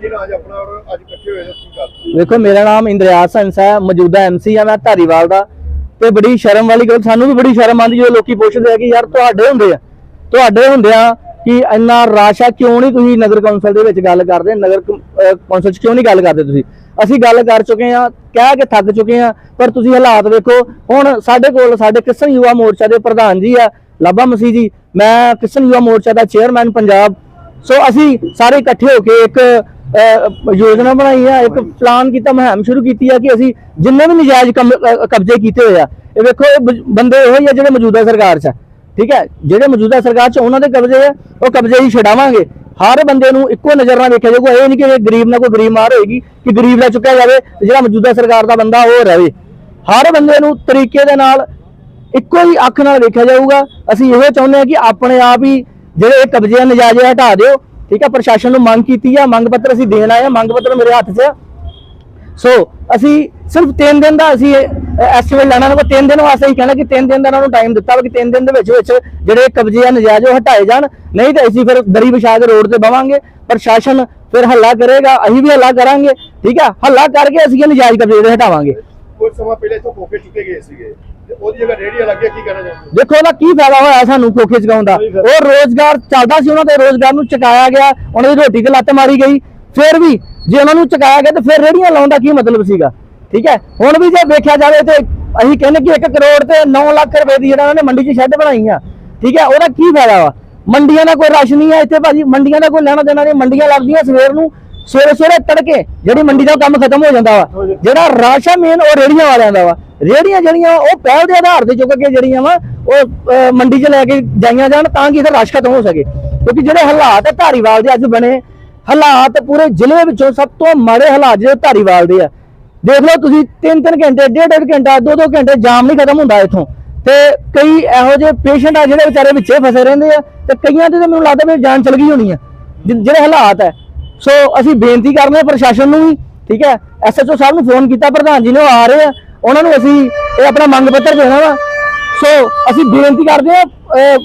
ਕੀ ਨਾਮ ਆਪਣਾ ਔਰ ਅੱਜ ਇਕੱਠੇ ਹੋਏ ਹੋ ਗੱਲ ਵੇਖੋ ਮੇਰਾ ਨਾਮ ਇੰਦਰਿਆਸ ਹੰਸ ਹੈ, ਮੌਜੂਦਾ ਐਮਸੀ ਆ ਮੈਂ ਧਾਰੀਵਾਲ ਦਾ। ਤੇ ਬੜੀ ਸ਼ਰਮ ਵਾਲੀ ਗੱਲ, ਸਾਨੂੰ ਵੀ ਬੜੀ ਸ਼ਰਮ ਆਉਂਦੀ ਜਦੋਂ ਲੋਕੀ ਪੁੱਛਦੇ ਆ ਕਿ ਯਾਰ ਤੁਹਾਡੇ ਹੁੰਦੇ ਆ, ਤੁਹਾਡੇ ਹੁੰਦੇ ਆ ਕਿ ਇੰਨਾ ਰਾਸ਼ ਕਿਉਂ ਨਹੀਂ ਤੁਸੀਂ ਨਗਰ ਕੌਂਸਲ ਦੇ ਵਿੱਚ ਗੱਲ ਕਰਦੇ, ਨਗਰ ਕੌਂਸਲ 'ਚ ਕਿਉਂ ਨਹੀਂ ਗੱਲ ਕਰਦੇ ਤੁਸੀਂ? ਅਸੀਂ ਗੱਲ ਕਰ ਚੁੱਕੇ ਆ ਕਹਿ ਕੇ ਥੱਕ ਚੁੱਕੇ ਆ ਪਰ ਤੁਸੀਂ ਹਾਲਾਤ ਵੇਖੋ, ਹੁਣ ਸਾਡੇ ਕੋਲ, ਸਾਡੇ ਕਿਸਨ ਯੁਵਾ ਮੋਰਚਾ ਦੇ ਪ੍ਰਧਾਨ ਜੀ ਆ ਲਾਬਾ ਮਸੀਹ ਜੀ, ਮੈਂ ਕਿਸਨ ਯੁਵਾ ਮੋਰਚਾ ਦਾ ਚੇਅਰਮੈਨ ਪੰਜਾਬ। ਸੋ ਅਸੀਂ ਸਾਰੇ ਇਕੱਠੇ ਹੋ ਕੇ ਇੱਕ ਯੋਜਨਾ ਬਣਾਈ ਆ ਇੱਕ ਪਲਾਨ ਕੀਤਾ ਮੁਹਿੰਮ ਸ਼ੁਰੂ ਕੀਤੀ ਆ ਕਿ ਅਸੀਂ ਜਿੰਨੇ ਵੀ ਨਜਾਇਜ਼ ਕਬਜ਼ੇ ਕੀਤੇ ਹੋਏ ਆ ਇਹ ਵੇਖੋ ਇਹ ਬੰਦੇ ਉਹੀ ਆ ਜਿਹੜੇ ਮੌਜੂਦਾ ਸਰਕਾਰ 'ਚ ਆ ਠੀਕ ਹੈ? ਜਿਹੜੇ ਮੌਜੂਦਾ ਸਰਕਾਰ 'ਚ ਉਹਨਾਂ ਦੇ ਕਬਜ਼ੇ ਆ ਉਹ ਕਬਜ਼ੇ ਹੀ ਛਡਾਵਾਂਗੇ। ਹਰ ਬੰਦੇ ਨੂੰ ਇੱਕੋ ਨਜ਼ਰ ਨਾਲ ਵੇਖਿਆ ਜਾਊਗਾ ਇਹ ਨਹੀਂ ਕਿ ਗਰੀਬ ਨਾਲ ਕੋਈ ਗਰੀਬ ਮਾਰ ਹੋਏਗੀ ਕਿ ਗਰੀਬ ਦਾ ਚੁੱਕਿਆ ਜਾਵੇ ਜਿਹੜਾ ਮੌਜੂਦਾ ਸਰਕਾਰ ਦਾ ਬੰਦਾ ਉਹ ਰਵੇ। ਹਰ ਬੰਦੇ ਨੂੰ ਤਰੀਕੇ ਦੇ ਨਾਲ ਇੱਕੋ ਹੀ ਅੱਖ ਨਾਲ ਵੇਖਿਆ ਜਾਊਗਾ। ਅਸੀਂ ਇਹੋ ਚਾਹੁੰਦੇ ਹਾਂ ਕਿ ਆਪਣੇ ਆਪ ਹੀ ਜਿਹੜੇ ਇਹ ਕਬਜ਼ੇ ਨਜਾਇਜ਼ ਹਟਾ ਦਿਓ। ਠੀਕ ਹੈ, ਪ੍ਰਸ਼ਾਸਨ ਨੂੰ ਮੰਗ ਕੀਤੀ ਆ, ਮੰਗ ਪੱਤਰ ਅਸੀਂ ਦੇਣ ਆਏ ਆ, ਮੰਗ ਪੱਤਰ ਮੇਰੇ ਹੱਥ 'ਚ ਸੋ ਅਸੀਂ ਸਿਰਫ 3 ਦਿਨ ਦਾ ਅਸੀਂ ਐਸਟੀਮੇਟ ਲੈਣਾ ਨਾ 3 ਦਿਨ ਵਾਸਤੇ ਹੀ ਕਹਿਣਾ ਕਿ 3 ਦਿਨ ਦਾ ਉਹਨਾਂ ਨੂੰ ਟਾਈਮ ਦਿੱਤਾ ਵਾ ਕਿ 3 ਦਿਨ ਦੇ ਵਿੱਚ ਵਿੱਚ ਜਿਹੜੇ ਕਬਜ਼ੇ ਆ, ਨਜਾਇਜ਼ ਉਹ ਹਟਾਏ ਜਾਣ। ਨਹੀਂ ਤਾਂ ਅਸੀਂ ਫਿਰ ਦਰੀ ਵਿਛਾ ਕੇ ਰੋਡ ਤੇ ਬਵਾਂਗੇ, ਪ੍ਰਸ਼ਾਸਨ ਫਿਰ ਹੱਲਾ ਕਰੇਗਾ, ਅਸੀਂ ਵੀ ਹੱਲਾ ਕਰਾਂਗੇ, ਠੀਕ ਆ ਹੱਲਾ ਕਰਕੇ ਅਸੀਂ ਇਹ ਨਜਾਇਜ਼ ਕਬਜ਼ੇ ਜਿਹੜੇ ਹਟਾਵਾਂਗੇ। ਕੁਝ ਸਮਾਂ ਪਹਿਲੇ ਇੱਥੋਂ ਕੋਕੇ ਚੁੱਕੇ ਗਏ ਸੀਗੇ। ਉਹਦੀ ਜਗ੍ਹਾ ਰੇੜੀਆਂ ਲੱਗੇ ਕੀ ਕਹਿਣਾ ਚਾਹੁੰਦੇ ਦੇਖੋ ਉਹਦਾ ਕੀ ਫਾਇਦਾ ਹੋਇਆ ਸਾਨੂੰ ਕੋਖੇ ਚਕਾਉਣ ਦਾ? ਉਹ ਰੋਜ਼ਗਾਰ ਚੱਲਦਾ ਸੀ ਉਹਨਾਂ ਦੇ ਰੋਜ਼ਗਾਰ ਨੂੰ ਚਕਾਇਆ ਗਿਆ ਉਹਨਾਂ ਦੀ ਰੋਟੀ ਤੇ ਲੱਤ ਮਾਰੀ ਗਈ। ਫਿਰ ਵੀ ਜੇ ਉਹਨਾਂ ਨੂੰ ਚਕਾਇਆ ਗਿਆ ਤਾਂ ਫਿਰ ਰੇੜੀਆਂ ਲਾਉਣ ਦਾ ਕੀ ਮਤਲਬ ਸੀਗਾ? ਠੀਕ ਹੈ? ਹੁਣ ਵੀ ਜੇ ਵੇਖਿਆ ਜਾਵੇ ਤੇ ਅਸੀਂ ਕਹਿੰਦੇ ਕਿ 1 ਕਰੋੜ ਤੇ 9 ਲੱਖ ਰੁਪਏ ਦੀ ਜਿਹੜਾ ਉਹਨਾਂ ਨੇ ਮੰਡੀ 'ਚ ਸ਼ੈੱਡ ਬਣਾਈ ਆ। ਠੀਕ ਹੈ? ਉਹਦਾ ਕੀ ਫਾਇਦਾ ਵਾ? ਮੰਡੀਆਂ ਦਾ ਕੋਈ ਰਸ਼ ਨਹੀਂ ਆ ਇੱਥੇ ਭਾਜੀ। ਮੰਡੀਆਂ ਦਾ ਕੋਈ ਲੈਣਾ ਦੇਣਾ ਨਹੀਂ। ਮੰਡੀਆਂ ਲੱਗਦੀਆਂ ਸਵੇਰ ਨੂੰ ਸਵੇਰੇ ਸਵੇਰੇ ਤੜਕੇ ਜਿਹੜੀ ਮੰਡੀ ਦਾ ਕੰਮ ਖਤਮ ਹੋ ਜਾਂਦਾ ਵਾ। ਜਿਹੜਾ ਰਸ਼ ਆ ਮੇਨ ਉਹ ਰੇੜੀਆਂ ਵਾਲਿਆਂ ਦਾ ਵਾ। ਰੇੜੀਆਂ ਜਿਹੜੀਆਂ, ਉਹ ਪਹਿਲ ਦੇ ਆਧਾਰ ਤੇ ਚੁੱਕ ਕੇ ਜਿਹੜੀਆਂ ਵਾ, ਉਹ ਮੰਡੀ 'ਚ ਲੈ ਕੇ ਜਾਈਆਂ ਜਾਣ ਤਾਂ ਕਿ ਇਹਦਾ ਰਸ਼ ਖਤਮ ਹੋ ਸਕੇ। ਕਿਉਂਕਿ ਜਿਹੜੇ ਹਾਲਾਤ ਹੈ ਧਾਰੀਵਾਲ ਦੇ ਅੱਜ ਬਣੇ, ਹਾਲਾਤ ਪੂਰੇ ਜ਼ਿਲ੍ਹੇ ਵਿੱਚੋਂ ਸਭ ਤੋਂ ਮਾੜੇ ਹਾਲਾਤ ਜਿਹੜੇ ਧਾਰੀਵਾਲ ਦੇ ਆ। ਦੇਖ ਲਓ ਤੁਸੀਂ 3-3 ਘੰਟੇ ਡੇਢ ਡੇਢ ਘੰਟਾ 2-2 ਘੰਟੇ ਜਾਮ ਨਹੀਂ ਖਤਮ ਹੁੰਦਾ ਇੱਥੋਂ। ਤੇ ਕਈ ਇਹੋ ਜਿਹੇ ਪੇਸ਼ੈਂਟ ਆ ਜਿਹੜੇ ਵਿਚਾਰੇ ਵਿੱਚੇ ਫਸੇ ਰਹਿੰਦੇ ਆ ਤੇ ਕਈਆਂ ਦੀ ਤਾਂ ਮੈਨੂੰ ਲੱਗਦਾ ਵੀ ਜਾਨ ਚਲ ਗਈ ਹੋਣੀ ਆ ਜਿਹੜੇ ਹਾਲਾਤ ਹੈ ਸੋ ਅਸੀਂ ਬੇਨਤੀ ਕਰਦੇ ਹਾਂ ਪ੍ਰਸ਼ਾਸਨ ਨੂੰ ਵੀ, ਠੀਕ ਹੈ ਐਸਐਚਓ ਸਾਹਿਬ ਨੂੰ ਫੋਨ ਕੀਤਾ, ਪ੍ਰਧਾਨ ਜੀ ਨੇ, ਉਹ ਆ ਰਹੇ ਆ। ਉਹਨਾਂ ਨੂੰ ਅਸੀਂ ਇਹ ਆਪਣਾ ਮੰਗ ਪੱਤਰ ਦੇਣਾ ਵਾ। ਸੋ ਅਸੀਂ ਬੇਨਤੀ ਕਰਦੇ ਆ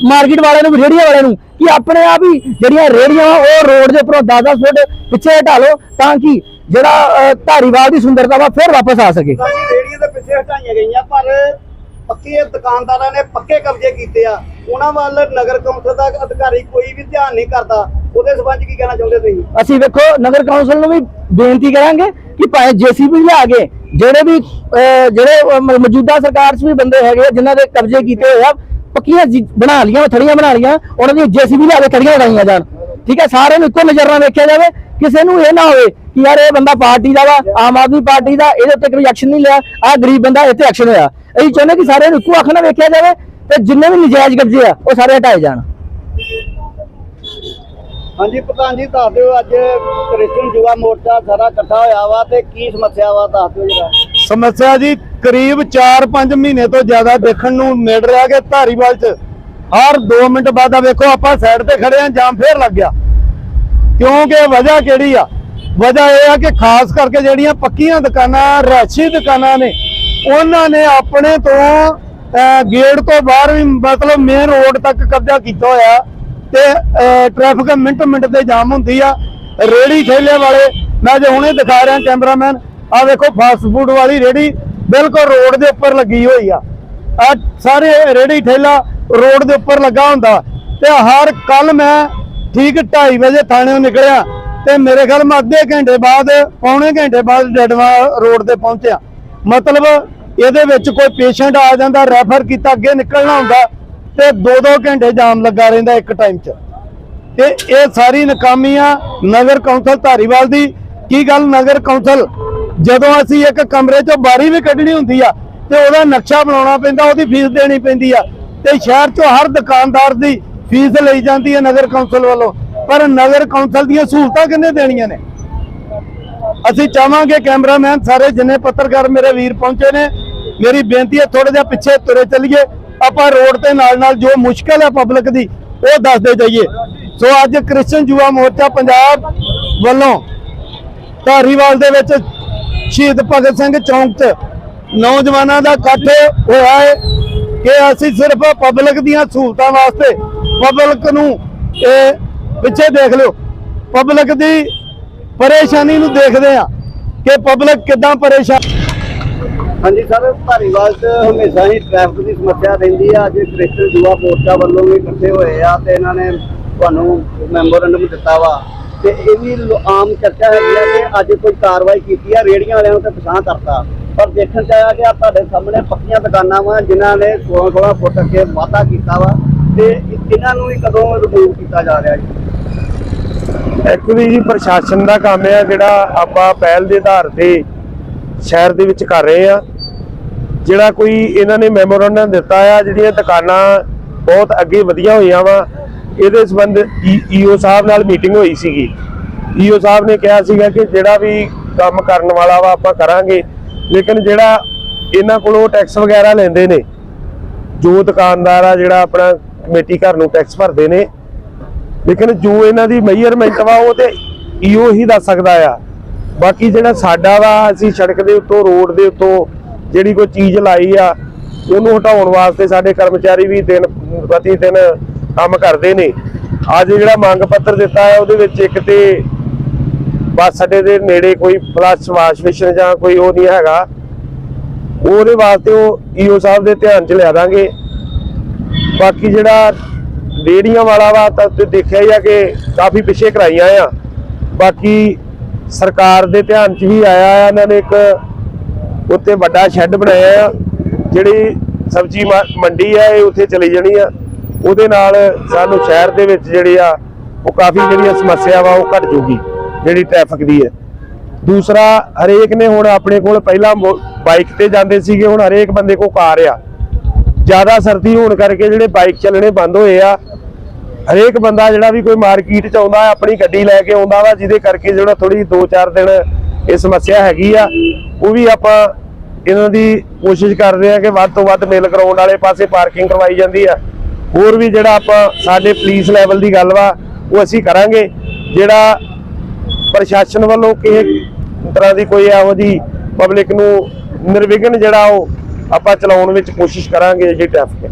ਮਾਰਕੀਟ ਵਾਲਿਆਂ ਨੂੰ ਰੇੜੀਆਂ ਵਾਲਿਆਂ ਨੂੰ ਕਿ ਆਪਣੇ ਆਪ ਹੀ ਜਿਹੜੀਆਂ ਰੇੜੀਆਂ ਉਹ ਰੋਡ ਦੇ ਉੱਪਰੋਂ 10-10 ਫੁੱਟ ਪਿੱਛੇ ਹਟਾ ਲਓ ਤਾਂ ਕਿ ਜਿਹੜਾ ਧਾਰੀਵਾਲ ਦੀ ਸੁੰਦਰਤਾ ਵਾ ਫਿਰ ਵਾਪਸ ਆ ਸਕੇ। ਰੇੜੀਆਂ ਦੇ ਪਿੱਛੇ ਹਟਾਈਆਂ ਗਈਆਂ ਪਰ ਪੱਕੇ ਦੁਕਾਨਦਾਰਾਂ ਨੇ ਪੱਕੇ ਕਬਜ਼ੇ ਕੀਤੇ ਆ। ਉਹਨਾਂ ਵੱਲ ਨਗਰ ਕੌਂਸਲ ਦਾ ਅਧਿਕਾਰੀ ਕੋਈ ਵੀ ਧਿਆਨ ਨਹੀਂ ਕਰਦਾ। ਉਹਦੇ ਸਬੰਧ ਕੀ ਕਹਿਣਾ ਚਾਹੁੰਦੇ ਤੁਸੀਂ? ਅਸੀਂ ਵੇਖੋ ਨਗਰ ਕੌਂਸਲ ਨੂੰ ਵੀ ਬੇਨਤੀ ਕਰਾਂਗੇ ਕਿ ਭਾਵੇਂ ਜੀਸੀਬੀ ਲਿਆ ਕੇ ਜਿਹੜੇ ਵੀ ਜਿਹੜੇ ਮੌਜੂਦਾ ਸਰਕਾਰ 'ਚ ਵੀ ਬੰਦੇ ਹੈਗੇ ਆ, ਜਿਨ੍ਹਾਂ ਦੇ ਕਬਜ਼ੇ ਕੀਤੇ ਹੋਏ ਆ ਪੱਕੀਆਂ ਜੀ- ਬਣਾ ਲੀਆਂ ਥੜੀਆਂ ਬਣਾ ਲੀਆਂ ਉਹਨਾਂ ਦੀ ਜੀਸੀਬੀ ਲਿਆ ਕੇ ਥੜੀਆਂ ਲਗਾਈਆਂ ਜਾਣ। ਠੀਕ ਹੈ ਸਾਰਿਆਂ ਨੂੰ ਇੱਕੋ ਨਜ਼ਰ ਨਾਲ ਵੇਖਿਆ ਜਾਵੇ ਕਿਸੇ ਨੂੰ ਇਹ ਨਾ ਹੋਵੇ ਕਿ ਯਾਰ ਇਹ ਬੰਦਾ ਪਾਰਟੀ ਦਾ ਵਾ ਆਮ ਆਦਮੀ ਪਾਰਟੀ ਦਾ ਇਹਦੇ ਉੱਤੇ ਕੋਈ ਐਕਸ਼ਨ ਨਹੀਂ ਲਿਆ ਆਹ ਗਰੀਬ ਬੰਦਾ ਇੱਥੇ ਐਕਸ਼ਨ ਹੋਇਆ। ਅਸੀਂ ਚਾਹੁੰਦੇ ਕਿ ਸਾਰਿਆਂ ਨੂੰ ਇੱਕੋ ਅੱਖ ਨਾਲ ਵੇਖਿਆ ਜਾਵੇ ਤੇ ਜਿੰਨੇ ਵੀ ਨਜਾਇਜ਼ ਕਬਜ਼ੇ ਆ ਉਹ ਸਾਰੇ ਹਟਾਏ ਜਾਣ। ਹਾਂਜੀ, ਪ੍ਰਧਾਨ ਜੀ, ਦੱਸ ਦਿਓ, ਅੱਜ ਕ੍ਰਿਸਚਨ ਯੁਵਾ ਮੋਰਚਾ ਸਾਰਾ ਇਕੱਠਾ ਹੋਇਆ ਵਾ ਤੇ ਕੀ ਸਮੱਸਿਆ ਵਾ, ਦੱਸ ਦਿਓ ਜਰਾ ਸਮੱਸਿਆ ਜੀ, ਕਰੀਬ 4-5 ਮਹੀਨੇ ਤੋਂ ਜ਼ਿਆਦਾ ਦੇਖਣ ਨੂੰ ਮਿਲ ਰਿਹਾ ਕਿ ਧਾਰੀਵਾਲ 'ਚ ਹਰ 2 ਮਿੰਟ ਬਾਅਦ ਆ ਵੇਖੋ, ਆਪਾਂ ਸਾਈਡ ਤੇ ਖੜੇ ਆ, ਜਾਮ ਫੇਰ ਲੱਗ ਗਿਆ। ਕਿਉਂਕਿ ਵਜ੍ਹਾ ਕਿਹੜੀ ਆ? ਵਜ੍ਹਾ ਇਹ ਆ ਕਿ ਖਾਸ ਕਰਕੇ ਜਿਹੜੀਆਂ ਪੱਕੀਆਂ ਦੁਕਾਨਾਂ, ਰਾਸ਼ੀ ਦੁਕਾਨਾਂ ਨੇ, ਉਹਨਾਂ ਨੇ ਆਪਣੇ ਤੋਂ ਗੇਟ ਤੋਂ ਬਾਹਰ ਵੀ ਮਤਲਬ ਮੇਨ ਰੋਡ ਤੱਕ ਕਬਜ਼ਾ ਕੀਤਾ ਹੋਇਆ। ਤੇ ਟ੍ਰੈਫਿਕ ਮਿੰਟ ਮਿੰਟ ਤੇ ਜਾਮ ਹੁੰਦੀ ਆ। ਰੇੜੀ ਠੇਲੇ ਵਾਲੇ, ਮੈਂ ਜੇ ਹੁਣੇ ਦਿਖਾ ਰਿਹਾ ਕੈਮਰਾਮੈਨ, ਆ ਵੇਖੋ ਫਾਸਟ ਫੂਡ ਵਾਲੀ ਰੇੜੀ ਬਿਲਕੁਲ ਰੋਡ ਦੇ ਉੱਪਰ ਲੱਗੀ ਹੋਈ ਆ। ਆ ਸਾਰੇ ਰੇੜੀ ਠੇਲਾ ਰੋਡ ਦੇ ਉੱਪਰ ਲੱਗਾ ਹੁੰਦਾ। ਤੇ ਹਰ ਕੱਲ ਮੈਂ ਠੀਕ 2:30 ਵਜੇ ਥਾਣੇੋਂ ਨਿਕਲਿਆ ਤੇ ਮੇਰੇ ਖਿਆਲ ਮੈਂ ਅੱਧੇ ਘੰਟੇ ਬਾਅਦ, ਪੌਣੇ ਘੰਟੇ ਬਾਅਦ ਡਡਵਾ ਰੋਡ ਤੇ ਪਹੁੰਚਿਆ। ਮਤਲਬ ਇਹਦੇ ਵਿੱਚ ਕੋਈ ਪੇਸ਼ੈਂਟ ਆ ਜਾਂਦਾ ਰੈਫਰ ਕੀਤਾ, ਅੱਗੇ ਨਿਕਲਣਾ ਹੁੰਦਾ। ਤੇ 2-2 ਘੰਟੇ ਜਾਮ ਲੱਗਾ ਰਹਿੰਦਾ ਇੱਕ ਟਾਈਮ 'ਚ। ਤੇ ਇਹ ਸਾਰੀ ਨਾਕਾਮੀ ਨਗਰ ਕੌਂਸਲ ਧਾਰੀਵਾਲ ਦੀ। ਕੀ ਗੱਲ ਨਗਰ ਕੌਂਸਲ? ਜਦੋਂ ਅਸੀਂ ਇੱਕ ਕਮਰੇ 'ਚੋਂ ਬਾਰੀ ਵੀ ਕੱਢਣੀ ਹੁੰਦੀ ਆ, ਤੇ ਉਹਦਾ ਨਕਸ਼ਾ ਬਣਾਉਣਾ ਪੈਂਦਾ, ਉਹਦੀ ਫੀਸ ਦੇਣੀ ਪੈਂਦੀ ਆ। ਤੇ ਸ਼ਹਿਰ 'ਚੋਂ ਹਰ ਦੁਕਾਨਦਾਰ ਦੀ ਫੀਸ ਲਈ ਜਾਂਦੀ ਹੈ ਨਗਰ ਕੌਂਸਲ ਵੱਲੋਂ। ਪਰ ਨਗਰ ਕੌਂਸਲ ਦੀਆਂ ਸਹੂਲਤਾਂ ਕਿੰਨੇ ਦੇਣੀਆਂ ਨੇ? ਅਸੀਂ ਚਾਹਾਂਗੇ ਕੈਮਰਾਮੈਨ ਸਾਰੇ ਜਿੰਨੇ ਪੱਤਰਕਾਰ ਮੇਰੇ ਵੀਰ ਪਹੁੰਚੇ ਨੇ, ਮੇਰੀ ਬੇਨਤੀ ਹੈ ਥੋੜਾ ਜਿਹਾ ਪਿੱਛੇ ਤੁਰੇ ਚੱਲੀਏ। ਆਪਾਂ ਰੋਡ ਤੇ ਨਾਲ ਨਾਲ ਜੋ ਮੁਸ਼ਕਲ ਹੈ ਪਬਲਿਕ ਦੀ, ਉਹ ਦੱਸਦੇ ਜਾਈਏ। ਸੋ ਅੱਜ ਕ੍ਰਿਸਚਨ ਯੁਵਾ ਮੋਰਚਾ ਪੰਜਾਬ ਵੱਲੋਂ ਧਾਰੀਵਾਲ ਦੇ ਵਿੱਚ ਸ਼ਹੀਦ ਭਗਤ ਸਿੰਘ ਚੌਂਕ 'ਚ ਨੌਜਵਾਨਾਂ ਦਾ ਇਕੱਠ ਹੋਇਆ ਹੈ ਕਿ ਅਸੀਂ ਸਿਰਫ ਪਬਲਿਕ ਦੀਆਂ ਸਹੂਲਤਾਂ ਵਾਸਤੇ ਪਬਲਿਕ ਨੂੰ ਇਹ ਪਿੱਛੇ ਦੇਖ ਲਿਓ। ਪਬਲਿਕ ਦੀ ਪਰੇਸ਼ਾਨੀ ਨੂੰ ਦੇਖਦੇ ਆ ਕਿ ਪਬਲਿਕ ਕਿਦਾਂ ਪਰੇਸ਼ਾਨ ਹਾਂਜੀ ਸਰ, ਧਾਰੀਵਾਲ 'ਚ ਹਮੇਸ਼ਾ ਹੀ ਟ੍ਰੈਫਿਕ ਦੀ ਸਮੱਸਿਆ ਰਹਿੰਦੀ ਆ। ਅੱਜ ਕ੍ਰਿਸਟਲ ਜੁਆ ਮੋਰਚਾ ਵੱਲੋਂ ਵੀ ਇਕੱਠੇ ਹੋਏ ਆ ਤੇ ਇਹਨਾਂ ਨੇ ਤੁਹਾਨੂੰ ਮੈਮੋਰੰਡਮ ਦਿੱਤਾ ਵਾ। ਤੇ ਇਹ ਵੀ ਆਮ ਚਰਚਾ ਹੈਗੀ ਆ ਕਿ ਅੱਜ ਕੋਈ ਕਾਰਵਾਈ ਕੀਤੀ ਆ, ਰੇੜੀਆਂ ਵਾਲਿਆਂ ਨੂੰ ਤੇ ਪਛਾਣ ਕਰਤਾ। ਪਰ ਦੇਖਣ ਚ ਆਇਆ ਕਿ ਆ ਤੁਹਾਡੇ ਸਾਹਮਣੇ ਪੱਕੀਆਂ ਦੁਕਾਨਾਂ ਵਾ, ਜਿਨ੍ਹਾਂ ਨੇ 16 16 ਫੁੱਟ ਅੱਗੇ ਵਾਧਾ ਕੀਤਾ ਵਾ ਤੇ ਇਹਨਾਂ ਨੂੰ ਵੀ ਕਦੋਂ ਰਿਮੂਵ ਕੀਤਾ ਜਾ ਰਿਹਾ ਜੀ? ਐਕਚੁਅਲੀ ਜੀ, ਪ੍ਰਸ਼ਾਸਨ ਦਾ ਕੰਮ ਹੈ ਜਿਹੜਾ ਆਪਾਂ ਪਹਿਲ ਦੇ ਆਧਾਰ ਤੇ ਸ਼ਹਿਰ ਦੇ ਵਿੱਚ ਕਰ ਰਹੇ ਆ। ਜਿਹੜਾ ਕੋਈ ਇਹਨਾਂ ਨੇ ਮੈਮੋਰੰਡਮ ਦਿੱਤਾ ਆ, ਜਿਹੜੀਆਂ ਦੁਕਾਨਾਂ ਬਹੁਤ ਅੱਗੇ ਵਧੀਆਂ ਹੋਈਆਂ ਵਾ, ਇਹਦੇ ਸੰਬੰਧ ਈਓ ਸਾਹਿਬ ਨਾਲ ਮੀਟਿੰਗ ਹੋਈ ਸੀਗੀ। ਈਓ ਸਾਹਿਬ ਨੇ ਕਿਹਾ ਸੀਗਾ ਕਿ ਜਿਹੜਾ ਵੀ ਕੰਮ ਕਰਨ ਵਾਲਾ ਵਾ ਆਪਾਂ ਕਰਾਂਗੇ, ਲੇਕਿਨ ਜਿਹੜਾ ਇਹਨਾਂ ਕੋਲੋਂ ਟੈਕਸ ਵਗੈਰਾ ਲੈਂਦੇ ਨੇ, ਜੋ ਦੁਕਾਨਦਾਰ ਆ ਜਿਹੜਾ ਆਪਣਾ ਕਮੇਟੀ ਘਰ ਨੂੰ ਟੈਕਸ ਭਰਦੇ ਨੇ, ਲੇਕਿਨ ਜੋ ਇਹਨਾਂ ਦੀ ਮੈਜ਼ਰਮੈਂਟ ਵਾ ਉਹ ਤੇ ਈਓ ਹੀ ਦੱਸ ਸਕਦਾ ਆ। ਬਾਕੀ ਜਿਹੜਾ ਸਾਡਾ ਵਾ, ਅਸੀਂ ਸੜਕ ਦੇ ਉੱਤੋਂ, ਰੋਡ ਦੇ ਉੱਤੋਂ ਜਿਹੜੀ ਕੋਈ ਚੀਜ਼ ਲਾਈ ਆ, ਉਹਨੂੰ ਹਟਾਉਣ ਵਾਸਤੇ ਸਾਡੇ ਕਰਮਚਾਰੀ ਵੀ ਦਿਨ ਪ੍ਰਤੀ ਦਿਨ ਕੰਮ ਕਰਦੇ ਨੇ। ਅੱਜ ਜਿਹੜਾ ਮੰਗ ਪੱਤਰ ਦਿੱਤਾ ਹੈ, ਉਹਦੇ ਵਿੱਚ ਇੱਕ ਤੇ ਬੱਸ ਅੱਡੇ ਦੇ ਨੇੜੇ ਕੋਈ ਫਲਸ਼ ਵਾਸ਼ ਬੇਸਿਨ ਜਾਂ ਕੋਈ ਉਹ ਨਹੀਂ ਹੈਗਾ। ਉਹਦੇ ਵਾਸਤੇ ਉਹ ਈਓ ਸਾਹਿਬ ਦੇ ਧਿਆਨ 'ਚ ਲਿਆ ਦਾਂਗੇ। ਬਾਕੀ ਜਿਹੜਾ ਰੇੜੀਆਂ ਵਾਲਾ ਵਾ, ਤਾਂ ਦੇਖਿਆ ਹੀ ਆ ਕਿ ਕਾਫੀ ਪਿੱਛੇ ਕਰਾਈਆਂ ਆ। ਬਾਕੀ ਸਰਕਾਰ ਦੇ ਧਿਆਨ 'ਚ ਵੀ ਆਇਆ ਆ, ਇਹਨਾਂ ਨੇ ਇੱਕ ਉੱਤੇ ਵੱਡਾ ਸ਼ੈੱਡ ਬਣਾਇਆ ਆ, ਜਿਹੜੀ ਸਬਜ਼ੀ ਮੰਡੀ ਆ, ਇਹ ਉੱਥੇ ਚਲੀ ਜਾਣੀ ਆ। ਉਹਦੇ ਨਾਲ ਸਾਨੂੰ ਸ਼ਹਿਰ ਦੇ ਵਿੱਚ ਜਿਹੜੀ ਆ, ਉਹ ਕਾਫੀ ਜਿਹੜੀਆਂ ਸਮੱਸਿਆ ਵਾ ਉਹ ਘਟ ਜੂਗੀ, ਜਿਹੜੀ ਟ੍ਰੈਫਿਕ ਦੀ ਹੈ। ਦੂਸਰਾ, ਹਰੇਕ ਨੇ ਹੁਣ ਆਪਣੇ ਕੋਲ ਪਹਿਲਾਂ ਬਾਈਕ ਤੇ ਜਾਂਦੇ ਸੀਗੇ, ਹੁਣ ਹਰੇਕ ਬੰਦੇ ਕੋਲ ਕਾਰ ਆ। ਜ਼ਿਆਦਾ ਸਰਦੀ ਹੋਣ ਕਰਕੇ ਜਿਹੜੇ ਬਾਈਕ ਚੱਲਣੇ ਬੰਦ ਹੋਏ ਆ ਹਰੇਕ ਬੰਦਾ ਜਿਹੜਾ ਵੀ ਕੋਈ ਮਾਰਕੀਟ ਚ ਆਉਂਦਾ, ਆਪਣੀ ਗੱਡੀ ਲੈ ਕੇ ਆਉਂਦਾ ਵਾ, ਜਿਹਦੇ ਕਰਕੇ ਜਿਹੜਾ ਥੋੜੀ 2-4 ਦਿਨ ਇਹ ਸਮੱਸਿਆ ਹੈਗੀ ਆ, ਉਹ ਵੀ ਆਪਾਂ ਇਹਨਾਂ ਦੀ ਕੋਸ਼ਿਸ਼ ਕਰਦੇ ਰਹੇ ਆ ਕਿ ਵੱਧ ਤੋਂ ਵੱਧ ਮਿਲ ਗਰਾਊਂਡ ਵਾਲੇ ਪਾਸੇ ਪਾਰਕਿੰਗ ਕਰਵਾਈ ਜਾਂਦੀ ਆ। ਹੋਰ ਵੀ ਜਿਹੜਾ ਆਪਾਂ ਸਾਡੇ ਪੁਲਿਸ ਲੈਵਲ ਦੀ ਗੱਲ ਵਾ, ਉਹ ਅਸੀਂ ਕਰਾਂਗੇ। ਜਿਹੜਾ ਪ੍ਰਸ਼ਾਸਨ ਵੱਲੋਂ ਕਿਸੇ ਤਰ੍ਹਾਂ ਦੀ ਕੋਈ ਇਹੋ ਜੀ ਪਬਲਿਕ ਨੂੰ ਨਿਰਵਿਘਨ ਜਿਹੜਾ ਉਹ ਆਪਾਂ ਚਲਾਉਣ ਵਿੱਚ ਕੋਸ਼ਿਸ਼ ਕਰਾਂਗੇ ਜਿਹੜੀ ਟ੍ਰੈਫਿਕ